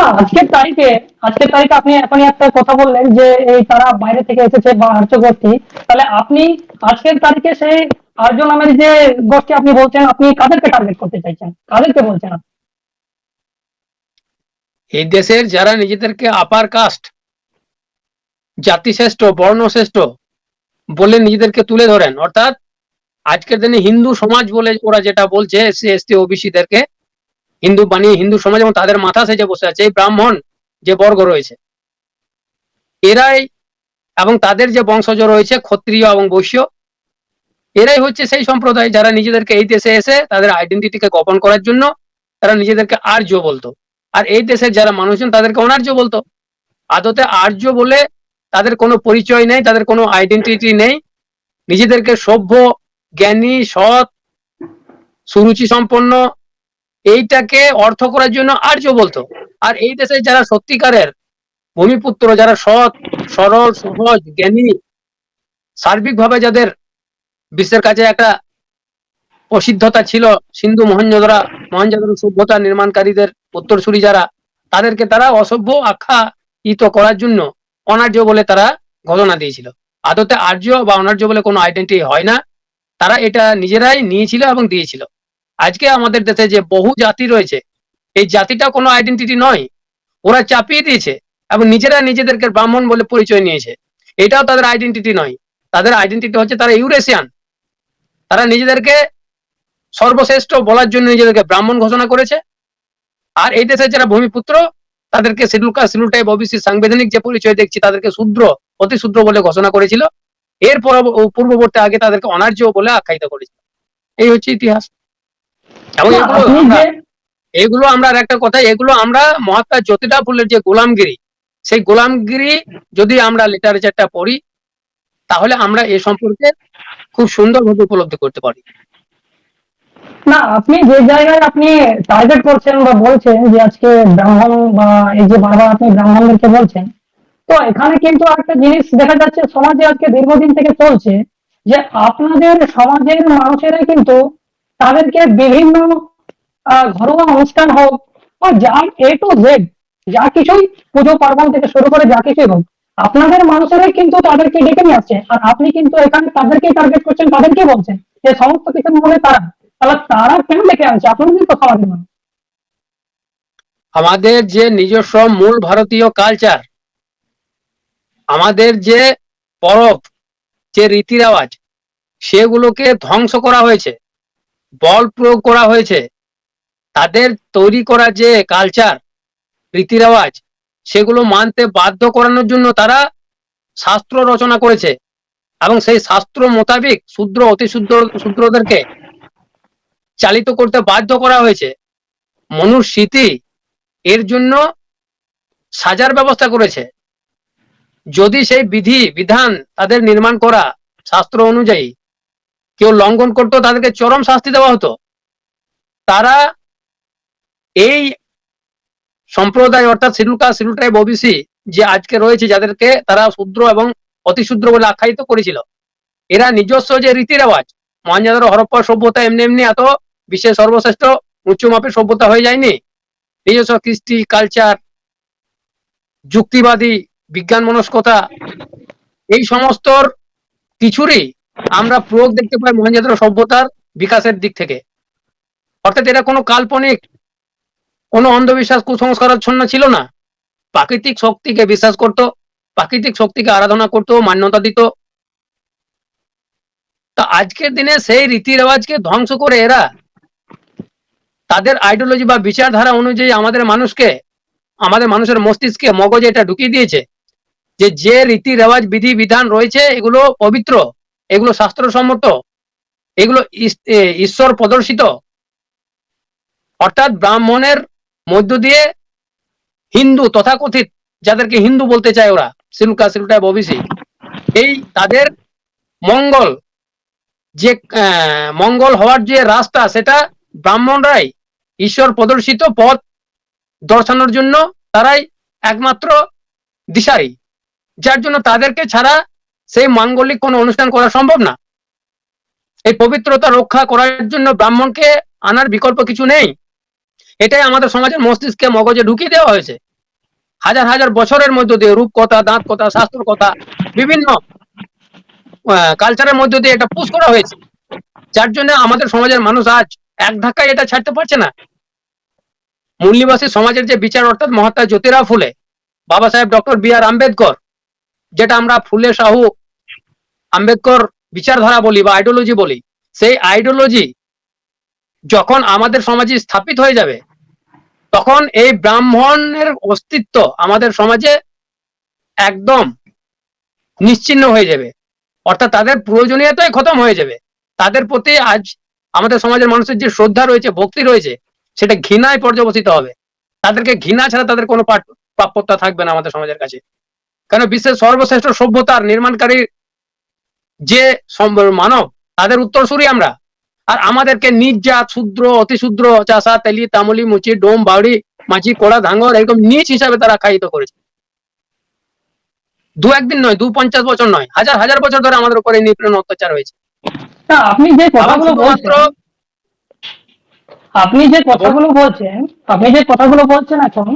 না আজকের তারিখে আজকের তারিখে আপনি এখনই একটা কথা বললেন যে এই তারা বাইরে থেকে এসেছে বা আর্য গোষ্ঠী। তাহলে আপনি আজকের তারিখে সেই আর্য নামের যে গোষ্ঠী আপনি বলছেন, আপনি কাদেরকে টার্গেট করতে চাইছেন? কাদেরকে বলছেন এই দেশের যারা নিজেদেরকে আপার কাস্ট জাতিশ্রেষ্ঠ, বর্ণশ্রেষ্ঠ বলে নিজেদেরকে তুলে ধরেন, অর্থাৎ আজকের দিনে হিন্দু সমাজ বলে ওরা যেটা বলছে, এসসি, এসটি, ওবিসিদেরকে হিন্দু বানিয়ে হিন্দু সমাজ এবং তাদের মাথা সেজে বসে আছে, এই ব্রাহ্মণ যে বর্গ রয়েছে। এরাই এবং তাদের যে বংশজ রয়েছে, ক্ষত্রিয় এবং বৈশ্য, এরাই হচ্ছে সেই সম্প্রদায় যারা নিজেদেরকে এই দেশে এসে তাদের আইডেন্টিটিকে গোপন করার জন্য তারা নিজেদেরকে আর্য বলতো। আর এই দেশের যারা মানুষজন, তাদেরকে অনার্য বলতো। আদতে আর্য বলে তাদের কোনো পরিচয় নেই, তাদের কোনো আইডেন্টিটি নেই। নিজেদেরকে সভ্য, জ্ঞানী, সৎ, সুরুচি সম্পন্ন এইটাকে অর্থ করার জন্য আর্য বলতো। আর এই দেশের যারা সত্যিকারের ভূমিপুত্র, যারা সৎ, সরল, সহজ, জ্ঞানী, সার্বিকভাবে যাদের বিশ্বের কাছে একটা প্রসিদ্ধতা ছিল, সিন্ধু মহেঞ্জোদরা মহেঞ্জোদরো সভ্যতা নির্মাণকারীদের উত্তরসূরি যারা, তাদেরকে তারা অসভ্য আখ্যায়িত করার জন্য অনার্য বলে তারা ঘোষণা দিয়েছিল। আদতে আর্য বা অনার্য বলে কোনো আইডেন্টি হয় না। তারা এটা নিজেরাই নিয়েছিল এবং দিয়েছিল। আজকে আমাদের দেশে যে বহু জাতি রয়েছে, এই জাতিটা কোনো আইডেন্টিটি নয়। ওরা চাপিয়ে দিয়েছে এবং নিজেরা নিজেদেরকে ব্রাহ্মণ বলে পরিচয় নিয়েছে। এটাও তাদের আইডেন্টিটি নয়। তাদের আইডেন্টিটি হচ্ছে তারা ইউরেশিয়ান তারা নিজেদেরকে সর্বশ্রেষ্ঠ বলার জন্য নিজেদেরকে ব্রাহ্মণ ঘোষণা করেছে। আর এই দেশের যারা ভূমিপুত্র, তাদেরকে শিডিউল কাস্ট ওবিসি সাংবিধানিক যে পরিচয় দেখছি, তাদেরকে শূদ্র, অতি শূদ্র বলে ঘোষণা করেছিল। এর পর- পূর্ববর্তী আগে তাদেরকে অনার্য বলে আখ্যায়িত করেছিল। এই হচ্ছে ইতিহাস। এবং এগুলো আমরা- একটা কথা এগুলো আমরা মহাত্মা জ্যোতিটা ফুলের যে গোলামগিরি সেই গোলামগিরি যদি আমরা লিটারেচারটা পড়ি তাহলে আমরা এ সম্পর্কে খুব সুন্দরভাবে উপলব্ধি করতে পারি। না আপনি যে জায়গায় আপনি টার্গেট করছেন বা বলছেন যে আজকে ব্রাহ্মণ বা এই যে বারবার আপনি ব্রাহ্মণদেরকে বলছেন তো এখানে কিন্তু একটা জিনিস দেখা যাচ্ছে সমাজে আজকে দীর্ঘদিন থেকে চলছে যে আপনাদের সমাজের মানুষেরা কিন্তু তাদেরকে বিভিন্ন ঘরোয়া অনুষ্ঠান হোক বা যা এ টু জেড যা কিছুই পুজো পার্বণ থেকে শুরু করে যা কিছুই হোক, আপনাদের মানুষেরাই কিন্তু তাদেরকে ডেকে নিয়ে আসছে। আর আপনি কিন্তু এখানে তাদেরকে টার্গেট করছেন তাদেরকে বলছেন যে সমস্ত কিছু মনে তারা, তাহলে তারা কেন ডেকে আনছে? আপনাদের তো সমাজের মানুষ আমাদের যে নিজস্ব মূল ভারতীয় কালচার আমাদের যে পরব, যে রীতি রেওয়াজ সেগুলোকে ধ্বংস করা হয়েছে। বল প্রয়োগ করা হয়েছে। তাদের তৈরি করা যে কালচার রীতি রেওয়াজ সেগুলো মানতে বাধ্য করানোর জন্য তারা শাস্ত্র রচনা করেছে এবং সেই শাস্ত্র মোতাবেক শূদ্র, অতি শূদ্র, শূদ্রদেরকে চালিত করতে বাধ্য করা হয়েছে। মনুস্মৃতি এর জন্য সাজার ব্যবস্থা করেছে। যদি সেই বিধি, বিধান তাদের নির্মাণ করা শাস্ত্র অনুযায়ী কেউ লঙ্ঘন করতো, তাদেরকে চরম শাস্তি দেওয়া হতো। তারা এই সম্প্রদায়, অর্থাৎ schedule caste schedule tribe OBC যে আজকে রয়েছে, যাদেরকে তারা শূদ্র এবং অতি শূদ্র বলে আখ্যায়িত করেছিল, এরা নিজস্ব যে রীতি রেওয়াজ মহেঞ্জোদারো হরপ্পা সভ্যতা এমনি এমনি এত বিশ্বের সর্বশ্রেষ্ঠ, উচ্চ মাপের সভ্যতা হয়ে যায়নি। নিজস্ব কৃষ্টি, কালচার, যুক্তিবাদী বিজ্ঞান মনস্কতা এই সমস্ত কিছুরই আমরা প্রয়োগ দেখতে পাই মহেঞ্জোদারো সভ্যতার বিকাশের দিক থেকে। অর্থাৎ এটা কোনো কাল্পনিক, কোনো অন্ধবিশ্বাস কুসংস্কারাচ্ছন্ন ছিল না। প্রাকৃতিক শক্তিকে বিশ্বাস করত, প্রাকৃতিক শক্তিকে আরাধনা করত, মান্যতা দিত। তা আজকের দিনে সেই রীতি রেওয়াজকে ধ্বংস করে এরা তাদের আইডিওলজি বা বিচারধারা অনুযায়ী আমাদের মানুষকে, আমাদের মানুষের মস্তিষ্কে মগজে এটা ঢুকিয়ে দিয়েছে যে যে রীতি রেওয়াজ, বিধি, বিধান রয়েছে, এগুলো পবিত্র। এগুলো শাস্ত্রসম্মত? এগুলো ঈশ্বর প্রদর্শিত? অর্থাৎ ব্রাহ্মণের মধ্য দিয়ে হিন্দু তথাকথিত, যাদেরকে হিন্দু বলতে চায় ওরা, সিলুকা, সিলুটা ওবিসি এই তাদের মঙ্গল, যে মঙ্গল হওয়ার যে রাস্তা, সেটা ব্রাহ্মণরাই ঈশ্বর প্রদর্শিত পথ দর্শানোর জন্য তারাই একমাত্র দিশারি, যার জন্য তাদেরকে ছাড়া সেই মাঙ্গলিক কোনো অনুষ্ঠান করা সম্ভব না। এই পবিত্রতা রক্ষা করার জন্য ব্রাহ্মণকে আনার বিকল্প কিছু নেই। এটাই আমাদের সমাজের মস্তিষ্কে মগজে ঢুকিয়ে দেওয়া হয়েছে। হাজার হাজার বছরের মধ্য দিয়ে রূপ কথা, দাঁত কথা, শাস্ত্র কথা, বিভিন্ন কালচারের মধ্য দিয়ে এটা পুশ করা হয়েছে। যার জন্য আমাদের সমাজের মানুষ আজ এক ধাক্কায় এটা ছাড়তে পারছে না। মূল্যবাসী সমাজের যে বিচার অর্থাৎ মহাত্মা জ্যোতিরা ফুলে, বাবা সাহেব ডক্টর বি আর আম্বেদকর, যেটা আমরা ফুলে সাহু আম্বেদকর বিচারধারা বলি বা আইডিওলজি বলি, সেই আইডিওলজি যখন আমাদের সমাজে স্থাপিত হয়ে যাবে, তখন এই ব্রাহ্মণের অস্তিত্ব আমাদের সমাজে একদম নিশ্চিন্ন হয়ে যাবে। অর্থাৎ তাদের প্রয়োজনীয়তাই খতম হয়ে যাবে। তাদের প্রতি আজ আমাদের সমাজের মানুষের যে শ্রদ্ধা রয়েছে, ভক্তি রয়েছে, সেটা ঘৃণায় পর্যবসিত হবে। তাদেরকে ঘৃণা ছাড়া তাদের কোনো প্রাপ্যতা থাকবে না আমাদের সমাজের কাছে। কেন? বিশ্বের সর্বশ্রেষ্ঠ সভ্যতার নির্মাণকারী যে মানব তাদের উত্তরসূরি আমরা। আর আমাদেরকে নিজ জাত শূদ্র অতি শূদ্র চাষা তেলি তামলি মুচি ডোম বাউড়ি মাঝি কোড়া ধাঙ্গর এরকম নিজ হিসাবে তারা আখ্যায়িত করেছে। দু একদিন নয় দু পঞ্চাশ বছর নয় হাজার হাজার বছর ধরে আমাদের উপরে নিপীড়ন অত্যাচার হয়েছে। আপনি যে কথাগুলো বলছেন আপনি যে কথাগুলো বলছেন আপনি যে কথাগুলো বলছেন এখন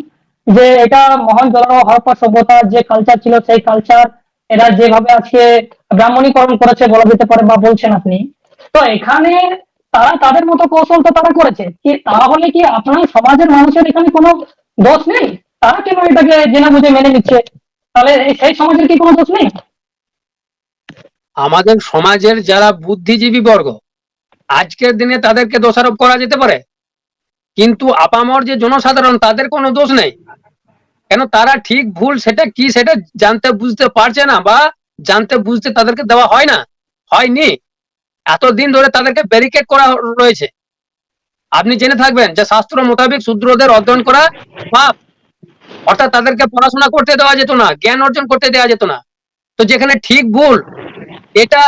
যে এটা মহান জল হরপ্পা সভ্যতার যে কালচার ছিল সেই কালচার এরা যেভাবে আজকে ব্রাহ্মণীকরণ করেছে বলা যেতে পারে বা বলছেন আপনি। তো এখানে তারা তাদের মতো কৌশল তো তারা করেছে। কি তাহলে কি আপনার সমাজের মানুষের এখানে কোনো দোষ নেই? তারা কেন এটাকে জেনে বুঝে মেনে নিচ্ছে? তাহলে সেই সমাজের কি কোনো দোষ নেই? আমাদের সমাজের যারা বুদ্ধিজীবী বর্গ, আজকের দিনে তাদেরকে দোষারোপ করা যেতে পারে। কিন্তু আপামর যে জনসাধারণ, তাদের কোনো দোষ নেই। কেন তারা ঠিক ভুল সেটা কি সেটা জানতে বুঝতে পারছে না বা জানতে বুঝতে তাদেরকে দেওয়া হয় না, হয়নি। এতদিন ধরে তাদেরকে ব্যারিকেড করা রয়েছে। আপনি জেনে থাকবেন যে শাস্ত্র মোতাবেক শূদ্রদের অধ্যয়ন করা পাপ। অর্থাৎ তাদেরকে পড়াশোনা করতে দেওয়া যেত না, জ্ঞান অর্জন করতে দেওয়া যেত না। তো যেখানে ঠিক ভুল, এটা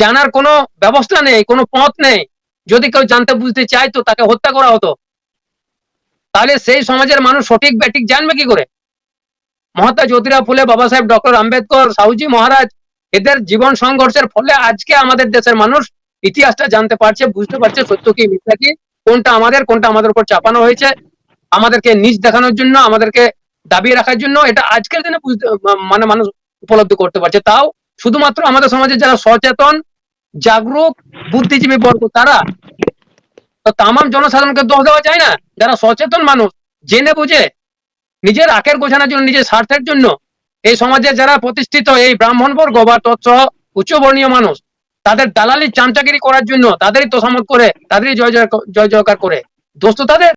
জানার কোনো ব্যবস্থা নেই, কোনো পথ নেই। যদি কেউ জানতে বুঝতে চায় তো তাকে হত্যা করা হতো। তাহলে সেই সমাজের মানুষ সঠিক ব্যাটিক জানবে কি করে? মহাত্মা জ্যোতিরা ফুলে, বাবা সাহেব ডক্টর আম্বেদকর সাহুজি মহারাজ, এদের জীবন সংঘর্ষের ফলে আজকে আমাদের দেশের মানুষ ইতিহাসটা জানতে পারছে, বুঝতে পারছে সত্য কি, মিথ্যা কি, কোনটা আমাদের কোনটা আমাদের উপর চাপানো হয়েছে, আমাদেরকে নিজ দেখানোর জন্য, আমাদেরকে দাবিয়ে রাখার জন্য, এটা আজকের দিনে মানে মানুষ উপলব্ধি করতে পারছে। তাও শুধুমাত্র আমাদের সমাজে যারা সচেতন, জাগরুক, বুদ্ধিজীবী বর্গ, তারা তো তামাম জনসাধারণকে দোষ দেওয়া যায় না। যারা সচেতন মানুষ, জেনে বুঝে, নিজের আখের গোছানোর জন্য, নিজের স্বার্থের জন্য, এই সমাজে যারা প্রতিষ্ঠিত, এই ব্রাহ্মণ বর্গ বা তৎসহ উচ্চবর্ণীয় মানুষ, তাদের দালালি চামচাগিরি করার জন্য, তাদেরই তোষামত করে, তাদেরই জয় জয় জয় জয়কার করে। দোষ তো তাদের।